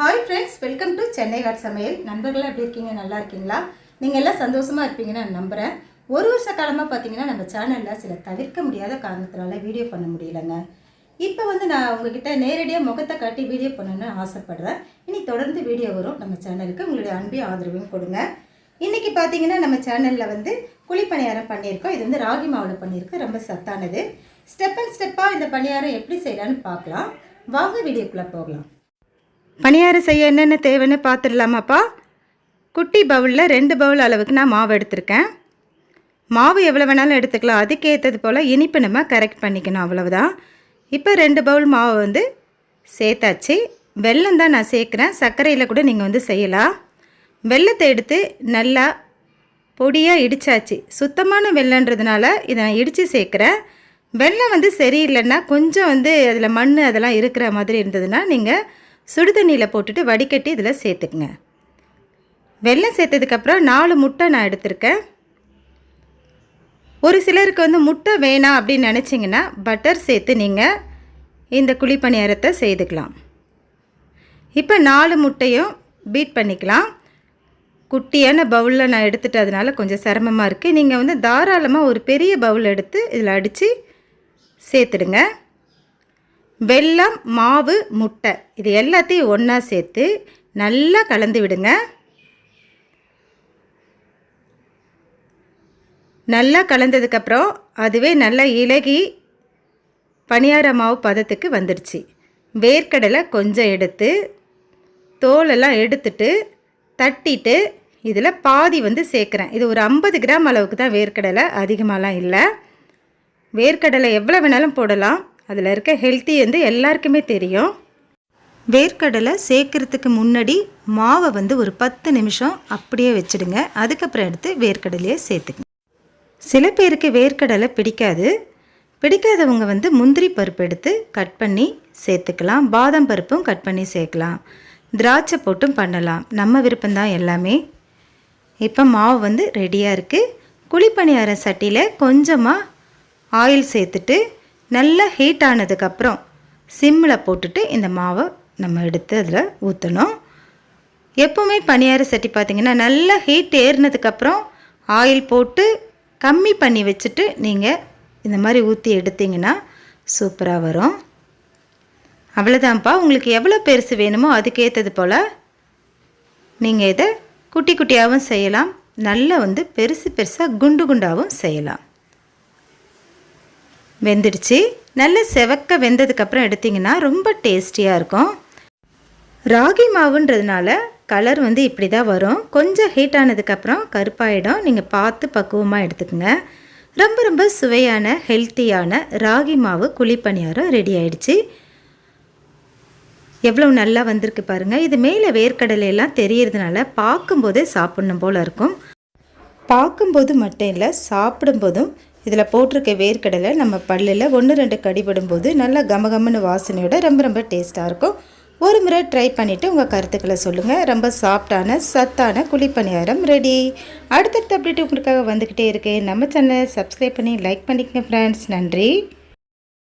Hi friends welcome to Chennai hot சமையல் நண்பர்களாக எப்படி இருக்கீங்க? நல்லா இருக்கீங்களா? நீங்கள் எல்லாம் சந்தோஷமாக இருப்பீங்கன்னு நான் நம்புகிறேன் ஒரு வருஷ காலமாக பார்த்தீங்கன்னா நம்ம சேனலில் சில தவிர்க்க முடியாத காரணத்தினால வீடியோ பண்ண முடியலங்க. இப்போ வந்து நான் உங்ககிட்ட நேரடியாக முகத்தை காட்டி வீடியோ பண்ணணும்னு ஆசைப்பட்றேன். இனி தொடர்ந்து வீடியோ வரும். நம்ம சேனலுக்கு உங்களுடைய அன்பையும் ஆதரவையும் கொடுங்க. இன்றைக்கி பார்த்தீங்கன்னா நம்ம சேனலில் வந்து குழிப்பணியாரம் பண்ணியிருக்கோம். இது வந்து ராகி மாவில் பண்ணியிருக்கு. ரொம்ப சத்தானது. ஸ்டெப் அண்ட் ஸ்டெப்பாக இந்த பணியாரம் எப்படி செய்யலான்னு பார்க்கலாம். வாங்க வீடியோக்குள்ளே போகலாம். பணியாரம் செய்ய என்னென்ன தேவைன்னு பார்த்துடலாமாப்பா? குட்டி பவுலில் ரெண்டு பவுல் அளவுக்கு நான் மாவு எடுத்திருக்கேன். மாவு எவ்வளோ வேணாலும் எடுத்துக்கலாம். அதுக்கேற்றது போல் இனிப்பு நம்ம கரெக்ட் பண்ணிக்கணும். அவ்வளவுதான். இப்போ ரெண்டு பவுல் மாவு வந்து சேர்த்தாச்சு. வெல்லம் தான் நான் சேர்க்குறேன். சர்க்கரையில் கூட நீங்கள் வந்து செய்யலாம். வெல்லத்தை எடுத்து நல்லா பொடியாக இடித்தாச்சு சுத்தமான வெள்ளன்றதுனால இதை நான் இடித்து சேர்க்குறேன். வெல்லம் வந்து சரியில்லைன்னா கொஞ்சம் வந்து அதில் மண் அதெல்லாம் இருக்கிற மாதிரி இருந்ததுன்னா நீங்கள் சுடுதண்ணியில் போட்டுட்டு வடிகட்டி இதில் சேர்த்துக்குங்க. வெள்ளம் சேர்த்ததுக்கப்புறம் நாலு முட்டை நான் எடுத்திருக்கேன். ஒரு சிலருக்கு வந்து முட்டை வேணாம் அப்படின்னு நினச்சிங்கன்னா பட்டர் சேர்த்து நீங்கள் இந்த குழிப்பணியாரத்தை செய்துக்கலாம். இப்போ நாலு முட்டையும் பீட் பண்ணிக்கலாம். குட்டியான பவுலில் நான் எடுத்துட்டு அதனால் கொஞ்சம் சிரமமாக இருக்குது நீங்கள் வந்து தாராளமாக ஒரு பெரிய பவுல் எடுத்து இதில் அடித்து சேர்த்துடுங்க. வெல்லம் மாவு முட்டை. இது எல்லாத்தையும் ஒன்றா சேர்த்து நல்லா கலந்து விடுங்க. நல்லா கலந்ததுக்கப்புறம் அதுவே நல்லா இலகி பனியார மாவு பதத்துக்கு வந்துடுச்சு. வேர்க்கடலை கொஞ்சம் எடுத்து தோலெல்லாம் எடுத்துட்டு தட்டிட்டு இதில் பாதி வந்து சேர்க்குறேன். இது ஒரு ஐம்பது கிராம் அளவுக்கு தான் வேர்க்கடலை அதிகமாகலாம் இல்லை. வேர்க்கடலை எவ்வளோ வேணாலும் போடலாம். அதில் இருக்க ஹெல்த்தி வந்து எல்லாருக்குமே தெரியும். வேர்க்கடலை சேர்க்கறதுக்கு முன்னாடி மாவை வந்து ஒரு பத்து நிமிஷம் அப்படியே வச்சுடுங்க. அதுக்கப்புறம் எடுத்து வேர்க்கடலையை சேர்த்துக்குங்க. சில பேருக்கு வேர்க்கடலை பிடிக்காது. பிடிக்காதவங்க வந்து முந்திரி பருப்பு எடுத்து கட் பண்ணி சேர்த்துக்கலாம். பாதாம் பருப்பும் கட் பண்ணி சேர்க்கலாம். திராட்சை போட்டும் பண்ணலாம். நம்ம விருப்பம்தான் எல்லாமே. இப்போ மாவு வந்து ரெடியாக இருக்குது குழிப்பணியார சட்டியில் கொஞ்சமாக ஆயில் சேர்த்துட்டு நல்லா ஹீட் ஆனதுக்கப்புறம் சிம்மில் போட்டுட்டு இந்த மாவை நம்ம எடுத்து அதில் ஊற்றணும் எப்போவுமே பணியார சட்டி பார்த்திங்கன்னா நல்லா ஹீட் ஏறினதுக்கப்புறம் ஆயில் போட்டு கம்மி பண்ணி வச்சுட்டு நீங்கள் இந்த மாதிரி ஊற்றி எடுத்தீங்கன்னா சூப்பராக வரும். அவ்வளோதான்ப்பா உங்களுக்கு எவ்வளோ பெருசு வேணுமோ அதுக்கேற்றது போல் நீங்கள் இதை குட்டி குட்டியாகவும் செய்யலாம். நல்லா வந்து பெருசு பெருசாக குண்டு குண்டாகவும் செய்யலாம். வெந்துடுச்சு. நல்ல செவக்க வெந்ததுக்கப்புறம் எடுத்திங்கன்னா ரொம்ப டேஸ்டியாக இருக்கும். ராகி மாவுன்றதுனால கலர் வந்து இப்படி தான் வரும். கொஞ்சம் ஹீட் ஆனதுக்கப்புறம் கருப்பாயிடும். நீங்கள் பார்த்து பக்குவமாக எடுத்துக்கோங்க. ரொம்ப ரொம்ப சுவையான ஹெல்த்தியான ராகி மாவு குழிப்பணியாரம் ரெடி ஆயிடுச்சு. எவ்வளோ நல்லா வந்திருக்கு பாருங்கள் இது மேலே வேர்க்கடலையெல்லாம் தெரியறதுனால பார்க்கும்போதே சாப்பிட்ணும் போல் இருக்கும். பார்க்கும்போது மட்டும் இல்லை சாப்பிடும்போதும் இதில் போட்டிருக்க வேர்க்கடலை நம்ம பல்லில் ஒன்று ரெண்டு கடிபடும்போது நல்லா கமகமன்னு வாசனையோட ரொம்ப ரொம்ப டேஸ்ட்டாக இருக்கும். ஒரு முறை ட்ரை பண்ணிவிட்டு உங்கள் கருத்துக்களை சொல்லுங்கள் ரொம்ப சாஃப்டான சத்தான குழிப்பணியாரம் ரெடி. அடுத்தடுத்து அப்டேட் உங்களுக்காக வந்துக்கிட்டே இருக்குது நம்ம சேனலை சப்ஸ்கிரைப் பண்ணி லைக் பண்ணிக்கங்க ஃப்ரெண்ட்ஸ் நன்றி.